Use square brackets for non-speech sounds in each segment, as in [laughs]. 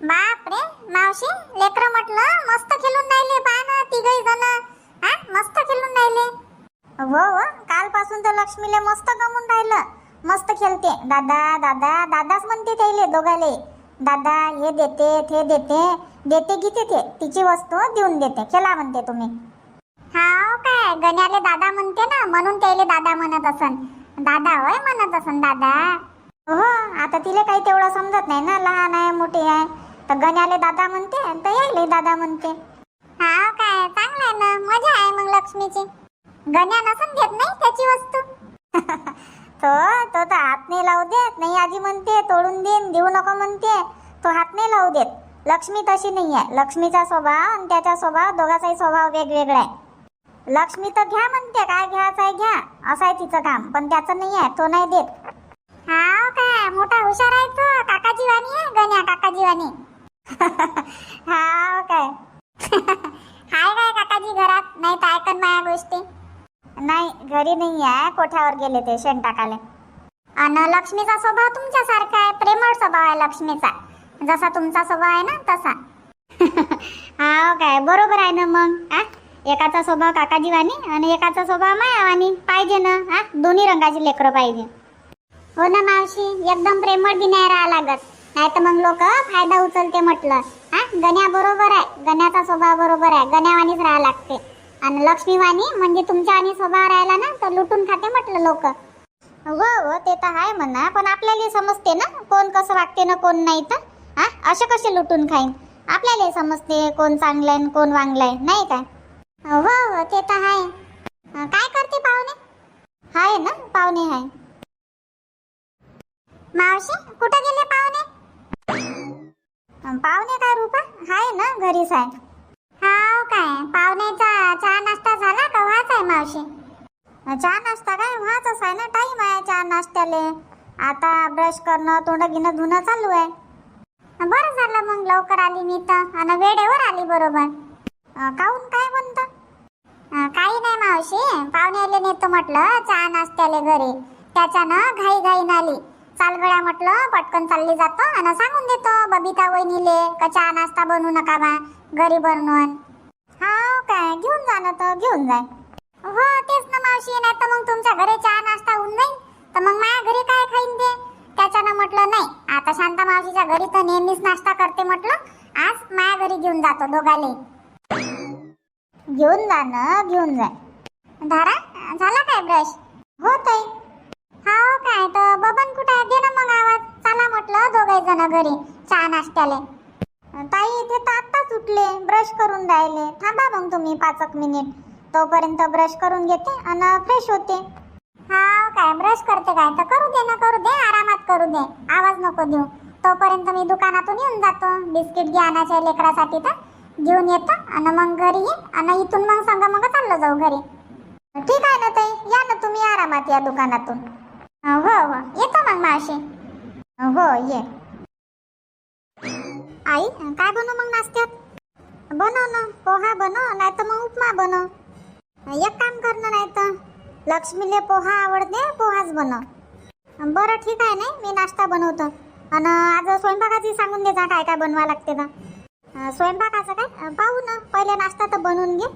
बापरे मावशी लेकर म्हटलं मस्त खेळून राहिले पहा ना तिघही जण. हा मस्त खेळून राहिले. हो हो कालपासून तर लक्ष्मीले मस्त गमून राहिलं. मस्त खेळते. दादा दादा दादाच म्हणते त्याले दोघाले. दादा हे देते ते देते. देते घेते ते. तिची वस्तू देऊन देते. खेळा म्हणते तुम्ही. हाव काय? गण्याले दादा म्हणते ना म्हणून त्याले दादा म्हणत असन. दादा होय म्हणत असन दादा. हो आता तिला काही तेवढं समजत नाही ना लहान आहे मोठी आहे. तर गण्याले दादा म्हणते तर यायले दादा म्हणते. हाव काय चांगलं आहे ना मजा आहे मग लक्ष्मीची. गण्या नसन घेत नाही त्याची वस्तू. [laughs] तो तो तर हात नाही लावू देत नाही आजी म्हणते तोडून देईन देऊ नको म्हणते. तो हात नाही लावू देत. लक्ष्मी तशी नाही आहे. लक्ष्मीचा स्वभाव आणि त्याचा स्वभाव दोघाचाही स्वभाव वेगवेगळा आहे. लक्ष्मी तर घ्या म्हणते काय घ्यायचं आहे घ्या. असं आहे तिचं काम पण त्याचं नाही आहे तो नाही देत. हा काय मोठा हुशार आहे तो काकाजी वाणी आहे गण्या काकाजी वाणी हा काय? हाय काय काकाजी घरात? नाही काय कर माया गोष्टी. नाही घरी नाही आहे. कोठ्यावर गेले ते शेण टाकाले आणि लक्ष्मीचा स्वभाव तुमच्यासारखा आहे. प्रेमळ स्वभाव आहे लक्ष्मीचा. जसा तुमचा स्वभाव आहे ना तसा. हा काय? बरोबर आहे ना मग? आ? एकाचा स्वभाव काकाजी वाणी आणि एकाचा स्वभाव मायावानी. पाहिजे ना हा दोन्ही रंगाची लेकरं पाहिजे. हो ना मावशी? एकदम प्रेमळ बी नाही राहा लागत. नाही तर मग लोक फायदा उचलते म्हटलं. हा? गण्या बरोबर आहे. गण्याचा स्वभाव बरोबर आहे. गण्यावानीच राहा लागते. आणि लक्ष्मीवाणी म्हणजे तुमच्या आणि स्वभाव राहिला ना तर लुटून खाते म्हटलं लोक. हो हो ते तर आहे म्हणा. पण आपल्याला समजते ना कोण कसं वागते ना कोण नाही तर. हा? असे कसे लुटून खाईन? आपल्याला समजते कोण चांगलं आहे कोण वांगलं आहे. नाही काय हो हो ते तर आहे. काय करते पाहुणे? हाय ना पाहुणे हाय मावशी कुठे गेले पाहुणे? पाहुणे का रूपा? हाय ना घरीच आहे. हाव काय पाहुण्याचा चहा नाश्ता झाला का? व्हाच आहे मावशी. चहा नाश्ता काय? व्हाच आहे ना टाईम आहे चहा नाश्त्याले. आता ब्रश करणं तोंड घेणं धुणं चालू आहे. बरं झालं मग लवकर आली मी तर. आणि वेळेवर आली बरोबर. काहून काय म्हणतं? काही नाही मावशी. पाहुण्याले नेतो म्हटलं चहा नाश्त्याले घरी. त्याच्यानं घाई घाईन आली. चाल गळ्या म्हटलं पटकन चालली जातो आणि सांगून देतो बबिता वहिनीले का चहा नाश्ता बनवू नका बा घरी बनवून. हा काय घेऊन जा ना तर घेऊन जाय हो तेच ना मावशी नाही तर मग तुमच्या घरी चहा नाश्ता होऊन जाईल तर मग माझ्या घरी काय खाईन ते? त्याच्यानं म्हटलं नाही आता शांता मावशीच्या घरी तर नेहमीच नाश्ता करते म्हटलं. आज माझ्या घरी घेऊन जातो दोघाले. घेऊन जा ना घेऊन जाय धारा झाला काय ब्रश? हो ताई. हा काय तर बबन कुठे आहे? दे ना मग आवाज. चला म्हटलं दोघे जण घरी. चहा नाश्त्याले. ताई इथे तर आत्ताच उठले. ब्रश करून राहिले. थांबा मग तुम्ही पाच एक मिनिट. तोपर्यंत ब्रश करून घेते आणि फ्रेश होते. हा काय ब्रश करते काय? तर करू दे ना करू दे. आरामात करू दे. आवाज नको देऊ. तोपर्यंत मी दुकानातून येऊन जातो. बिस्किट घे आणायच्या लेकरासाठी तर. घेऊन येतो आणि मग घरी ये. आणि इथून मग सांगा मग चाललं जाऊ घरी. ठीक आहे ना ताई. या ना तुम्ही आरामात या दुकानातून. हो, हो हो येतो मग मावशी. हो, हो ये. आई काय बनव मग नाश्त्यात? बनव ना. पोहा बनव नाही तर मग उपमा बनव. एक काम कर ना नाही तर लक्ष्मीले पोहा आवडते पोहाच बनव. बरं ठीक आहे नाही? मी नाश्ता बनवतो. आणि आज स्वयंपाकाची सांगून दे जा काय काय बनवा लागते ना स्वयंपाकाचं काय? पाहू ना. पहिले नाश्ता तर बनवून घे.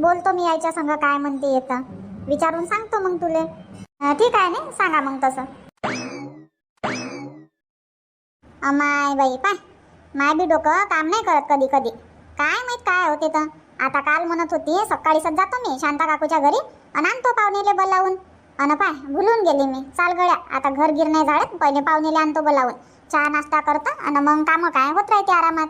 बोलतो मी यायच्या संग काय म्हणते येतं. विचारून सांगतो मग तुले. ठीक आहे नाही सांगा मग तसं. अमाय बाई पाय. माय बी डोकं काम नाही करत कधी कधी. काय माहीत काय होते तर आता काल म्हणत होती सकाळीच जातो मी शांता काकूच्या घरी आणि आणतो पाहुणेले बोलावून. अन पाय भुलून गेली मी चाल गड्या. आता घर गिर नाही झाडत पहिले पाहुणेले आणतो बोलावून. चहा नाश्ता करतो आणि मग कामं काय होत राहते आरामात.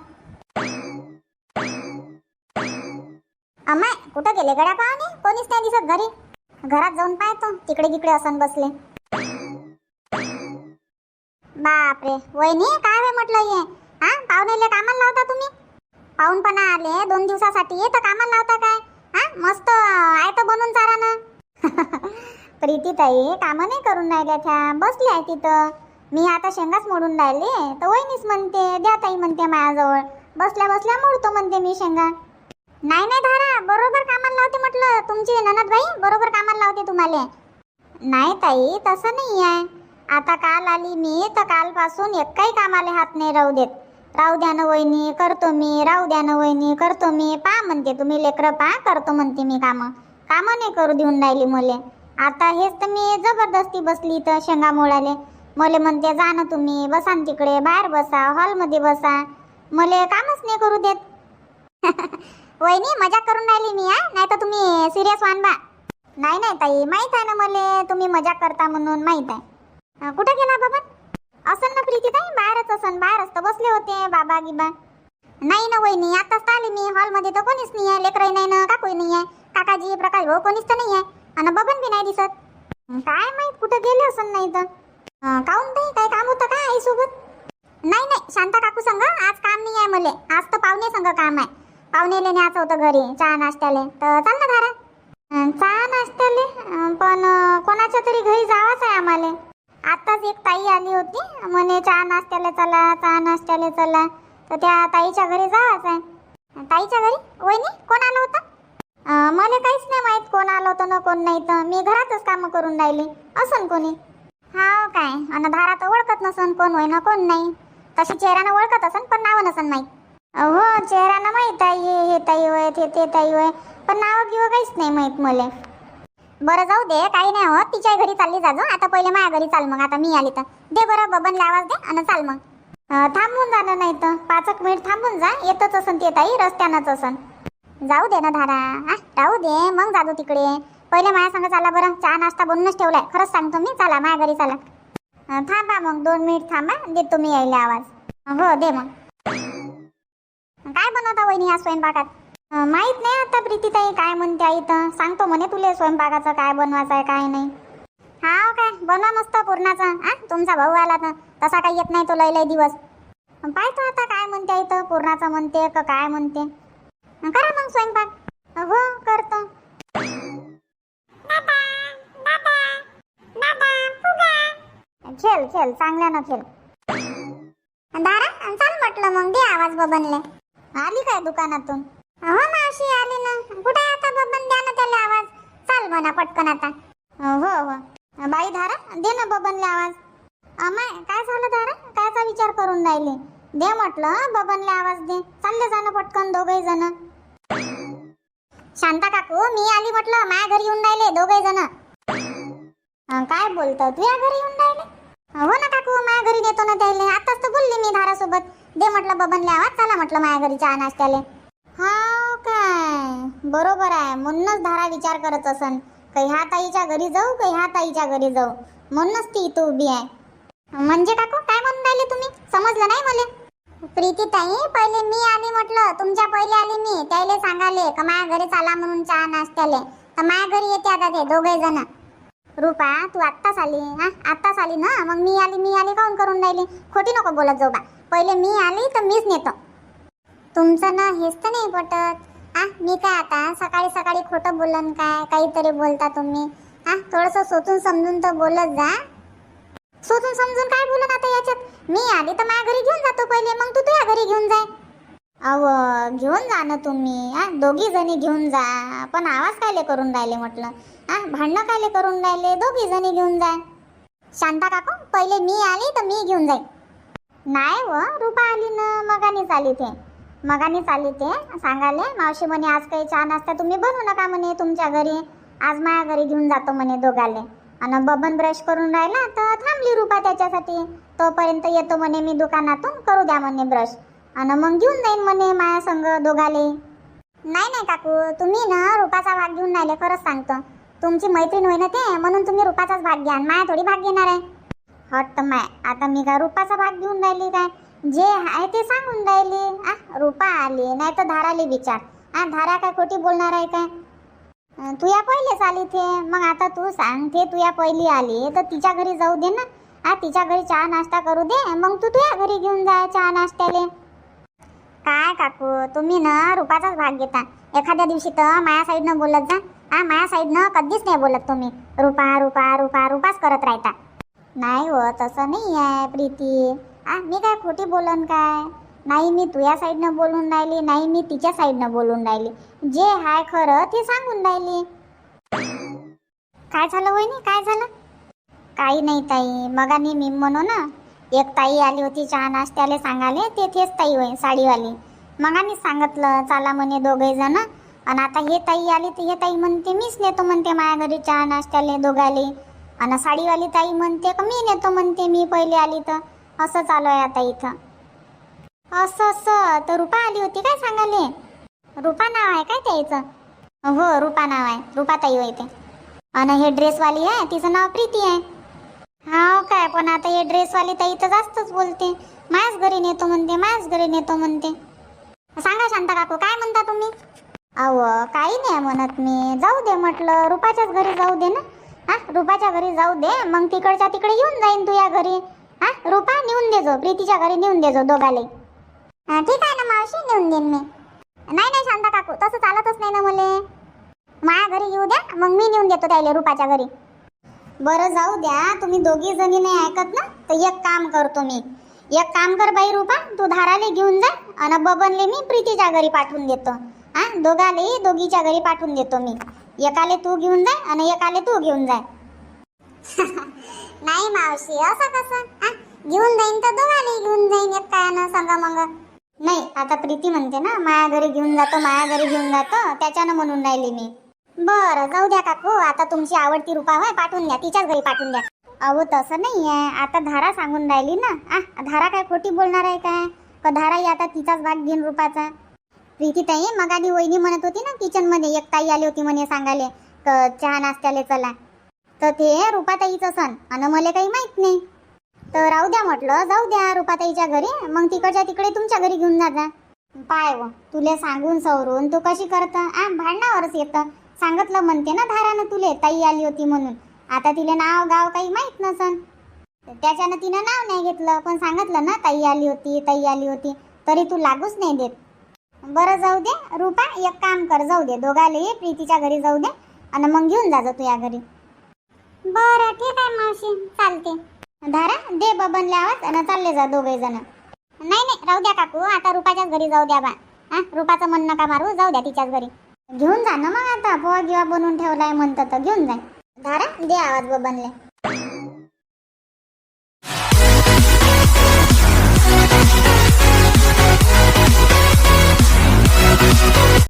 अमाय कुठं गेले गड्या पाहुणे? कोणीच नाही दिसत घरी. घरात जाऊन पाहतो तिकडे तिकडे असन बसले. बापरे. वहिनी काय वे म्हटलं हे? हा? पाहुणेले कामाला लावता तुम्ही? पाहुणपणा आले दोन दिवसासाठी. तर कामाला लावता काय? हा? मस्त आहे तर बनून चारा ना [laughs] प्रीती ताई कामं नाही करून राहिल्या त्या. बसली आहे तिथं. मी आता शेंगाच मोडून राहिले. तर वहिनीच म्हणते द्या ताई म्हणते माझ्याजवळ. बसल्या बसल्या मोडतो म्हणते मी शेंगा. नाही नाही धारा बरोबर कामाला लावते म्हटलं. तुमची ननदबाई बरोबर कामाला लावते तुम्हाला. नाही ताई तसं नाही आहे आता काल आली मी तर कालपासून एक काही कामाला हात नाही राहू देत. राहू द्या ना वहिनी करतो मी राहू द्या ना वहिनी करतो मी. पा म्हणते तुम्ही लेकरं पा करतो म्हणते मी कामं. कामं नाही करू देऊन राहिली मले. आता हेच तर मी जबरदस्ती बसली तर शेंगा मोळाले मले म्हणते जा ना तुम्ही बसा ना तिकडे बाहेर बसा हॉलमध्ये बसा. मले कामच नाही करू देत. [laughs] वहिनी मजाक करून राहिली मी हा? नाही तर तुम्ही सिरियस वान बा नाही नाही ताई माहीत आहे ना मले तुम्ही मजा करता म्हणून माहीत आहे. कुठं गेला बाबा? असन ना प्रीती ताई बाहेरच असन बाहेरच तर बसले होते बाबा गिबा. नाही ना वहिनी आताच तर आली मी हॉलमध्ये तर कोणीच नाही आहे लेकरही नाही ना काकूही नाही आहे काकाजी प्रकाश भाऊ कोणीच तर नाही आहे आणि बबन बी नाही दिसत. काय माहीत कुठं गेले असन नाही तर. काहून ताई काय काम होतं का आई सोबत नाही नाही शांता काकू संग आज काम नाही आहे मले आज तर पाहुणे संग काम आहे. पाहुणेले न्यायचं होतं घरी चहा नाश्त्याले. तर चाल ना धारा चहा नाश्त्याले पण कोणाच्या तरी घरी जावंच आहे आम्हाला. आताच एक ताई आली होती म्हणे चहा नाश्त्याला चला चहा नाश्त्याला चला. तर त्या ताईच्या घरी जावंच आहे. ताईच्या घरी? वहिनी कोण आलं होतं? मला काहीच नाही माहीत कोण आलं होतं ना कोण नाही तर. मी घरातच कामं करून राहिली. असन कोणी? हा काय? आणि धारा तर ओळखत नसन कोण होय ना कोण नाही. तशी चेहऱ्यानं ओळखत असन पण नाव नसन माहीत. हो चेहऱ्यानं माहीत आहे हे ताई वय ते ते ताई होय पण नाव किंवा काहीच नाही माहीत मला. बरं जाऊ दे काही नाही होत तिच्या घरी चालली जाजो आता पहिले माझ्या घरी चाल मग आता मी आली तर. दे बरं बबनला आवाज दे आणि चाल मग. थांबून जाणं नाही तर. पाच एक मिनिट थांबून जा येतच असन ते ताई रस्त्यानंच असन. जाऊ दे ना धारा. हा राहू दे मग जाजो तिकडे. पहिले माझ्या संग चाला बरं चहा नाश्ता बनूनच ठेवलाय. खरंच सांगतो मी चला माझ्या घरी चला. थांबा मग दोन मिनिट थांबा देतो मी यायला आवाज. हो दे मग. काय बनवता वहिनी या स्वयंपाकात? माहीत नाही आता प्रीतीताई काय म्हणते आई तर. सांगतो म्हणे तुले स्वयंपाकाचं काय बनवायचं आहे काय नाही. हा काय? बनवा मस्त पूर्णाचा आ तुमचा भाऊ आला तर. तसा काही येत नाही तो लय लय दिवस. पाहतो आता काय म्हणते आई तर. पूर्णाचा म्हणते का काय म्हणते. करा मग स्वयंपाक. हो करतो. खेळ खेळ. चांगल्यानं खेळ. दारा चाल म्हटलं मग. दे आवाज बबनले. आली काय दुकानातून? हो मावशी आली ना. कुठे आता बबन? द्या ना त्याला आवाज. चाल म्हणा पटकन आता. हो हो. बाई धारा दे ना बबनले आवाज. अमाय काय झालं धारा? कायचा विचार करून राहिले? दे म्हटलं बबनले आवाज दे. चालले जाणं पटकन दोघे जण. शांता काकू मी आली म्हटलं माझ्या घरी येऊन राहिले दोघे जण. काय बोलतो? तू या घरी येऊन राहिले? हो ना काकू माझ्या घरी देतो ना त्याला. आताच तर बोलली मी धारासोबत. दे म्हटलं बबनले आवाज चला म्हटलं माझ्या घरी चहा नाश्त्याले. हा काय? बरोबर आहे. म्हणूनच धारा विचार करत असन. काही ह्या ताईच्या घरी जाऊ काही ह्या ताईच्या घरी जाऊ. म्हणूनच ती इथं उभी आहे. म्हणजे काकू काय म्हणून राहिले तुम्ही? समजलं नाही मला. प्रीती ताई पहिले मी आली म्हटलं. तुमच्या पहिले आली मी. त्याले सांगाले का माझ्या घरी चाला म्हणून चहा नाश्त्याले. तर माझ्या घरी येते आता ते दोघे जण. रुपा तू आत्ताच आली हा? आत्ताच आली ना? मग मी आली मी आली काऊन करून राहिली? खोटी नको बोलत जाऊ बा. पहिले मी आली तर मीच नेतो. तुमचं ना हेच तर नाही पटत. आ मी काय आता? सकाळी सकाळी खोटं बोलन काय? काहीतरी बोलता तुम्ही. आ थोडंसं सोचून समजून तर बोलत जा. सोचून समजून काय बोलत आता याच्यात? मी आली तर माझ्या घरी घेऊन जातो पहिले मग तू तुझ्या घरी घेऊन जाय. अव घेऊन जा ना तुम्ही. हा दोघी जणी घेऊन जा. पण आवाज कायले करून राहिले म्हटलं? हा भांडणं कायले करून राहिले? दोघी जणी घेऊन जा. शांता काकू पहिले मी आली तर मी घेऊन जाईन. नाही व रुपा आली ना मगानीच आली ते. मगानीच आली ते सांगाले मावशी म्हणे आज काही चहा नाश्ता तुम्ही बनवू नका म्हणे तुमच्या घरी. आज माझ्या घरी घेऊन जातो म्हणे दोघाले. आणि बबन ब्रश करून राहिला तर थांबली रुपा त्याच्यासाठी. तोपर्यंत येतो म्हणे मी दुकानातून करू द्या म्हणे ब्रश आणि मग घेऊन जाईन म्हणे माया संग दोघाले. नाही नाही काकू तुम्ही ना रुपाचा भाग घेऊन राहिले खरंच सांगतो. तुमची मैत्रीण होय ना ते म्हणून तुम्ही रुपाचाच भाग घ्या. माया थोडी भाग घेणार आहे. हट माय. आता मी काय रुपाचा भाग घेऊन राहिली काय? जे आहे ते सांगून राहिली. आ रुपा आली नाही तर धाराली विचार आ धारा काय खोटी बोलणार आहे काय? तू या पहिलेच आली ते मग आता तू सांगते तू या पहिली आली. तर तिच्या घरी जाऊ दे ना. आ तिच्या घरी चहा नाश्ता करू दे. मग तू तुझ्या घरी घेऊन जा चहा नाश्त्याले. काय काकू तुम्ही ना रुपाचाच भाग घेता. एखाद्या दिवशी तर माया साईडनं बोलत जा. हा माया साईडनं कधीच नाही बोलत तुम्ही. रुपा रुपा रुपा रुपाच करत राहता. नाही हो तसं नाही आहे प्रीती. आ मी काय खोटी बोलन काय? नाही मी तुझ्या साईडनं बोलून राहिली नाही मी तिच्या साईडनं बोलून राहिली. जे हाय खरं ते सांगून राहिली. काय झालं वहिनी? काय झालं? काही नाही ताई. मगानी मी म्हणू ना एक ताई आली होती चहा नाश्त्याला सांगाले ते तेच ताई होय साडीवाली. मग आम्ही सांगितलं चाला म्हणे दोघे जण. आणि आता हे ताई आली तर हे ताई म्हणते मीच नेतो म्हणते माझ्या घरी चहा नाश्त्याले दोघाले. आणि साडीवाली ताई म्हणते का मी नेतो म्हणते मी पहिले आली तर. असं चालू आहे आता इथं. असं असं. तर रुपा आली होती काय सांगाले रुपा नाव आहे काय त्याचं? हो रुपा नाव आहे. रुपा ताई होय ते. आणि हे ड्रेसवाली आहे तिचं नाव प्रीती आहे. हा काय पण आता हे ड्रेसवाली ताई तर जास्तच बोलते. माझ्याच घरी नेतो म्हणते माझ्याच घरी नेतो म्हणते. सांगा शांता काकू काय म्हणता तुम्ही? अहो काही नाही म्हणत मी. जाऊ दे म्हटलं रुपाच्याच घरी जाऊ दे ना. हा रुपाच्या घरी जाऊ दे मग तिकडच्या तिकडे येऊन जाईन तू या घरी. हा रुपा नेऊन देजो प्रीतीच्या घरी नेऊन देजो दोघाले. हा, ठीक आहे ना मावशी नेऊन देईन मी. नाही नाही शांता काकू तसं चालतच नाही ना मुले. माझ्या घरी येऊ द्या मग मी नेऊन देतो त्याला रुपाच्या घरी. बरं जाऊ द्या. तुम्ही दोघी जणी नाही ऐकत ना? तर एक काम करतो मी. एक काम कर बाई रुपा तू धाराले घेऊन जा आणि बबनले मी प्रीतीच्या घरी पाठवून देतो. हा दोघालेही दोघीच्या घरी पाठवून देतो मी. एकाले तू घेऊन जा आणि एकाले तू घेऊन जा [laughs] नाही मावशी असं कसं? घेऊन जाईन तर दोघाले घेऊन जाईन एक काय सांगा मग नाही आता प्रीती म्हणते ना माया घरी घेऊन जातो माया घरी घेऊन जातो त्याच्यानं म्हणून राहिली मी. बरं जाऊ द्या काकू आता तुमची आवडती रुपा होय पाठवून द्या तिच्याच घरी पाठवून द्या. अहो तसं नाही आहे आता धारा सांगून राहिली ना. आ धारा काय खोटी बोलणार आहे काय? का धाराही आता तिचाच भाग घेईन रुपाचा. प्रीती ताई मग आधी वहिनी म्हणत होती ना किचनमध्ये एक ताई आली होती म्हणे सांगाले क चहा नाश्त्याला चला. तर ते रुपाताईचं सण आणि मला काही माहीत नाही. तर राहू द्या म्हटलं जाऊ द्या रुपाताईच्या घरी मग तिकडच्या तिकडे तुमच्या घरी घेऊन जा जा. पाय व तुले सांगून सवरून तू कशी करत? आ भांडणावरच येतं. सांगितलं म्हणते ना धारानं तुले ताई आली होती म्हणून. आता तिले नाव गाव काही माहीत नसन. त्याच्यानं तिनं नाव नाही घेतलं पण सांगितलं ना ताई आली होती ताई आली होती. तरी तू लागूच नाही देत. बरं जाऊ दे रुपा एक काम कर जाऊ दे. दोघाले ये प्रीतीच्या घरी जाऊ दे आणि मग घेऊन जा जा तू या घरी. बरं ठीक आहे मावशी. चालते. धारा दे बबनले आवाज आणि चालले जा दोघे जण. नाही नाही राहू द्या काकू. आता रुपाच्याच घरी जाऊ द्या बा. हा रुपाचं मन नका मारू जाऊ द्या तिच्याच घरी. घेऊन जा ना मग आता. पोहा गिवा बनवून ठेवलाय म्हणतात तर घेऊन जा. धारा दे आवाज बबनले.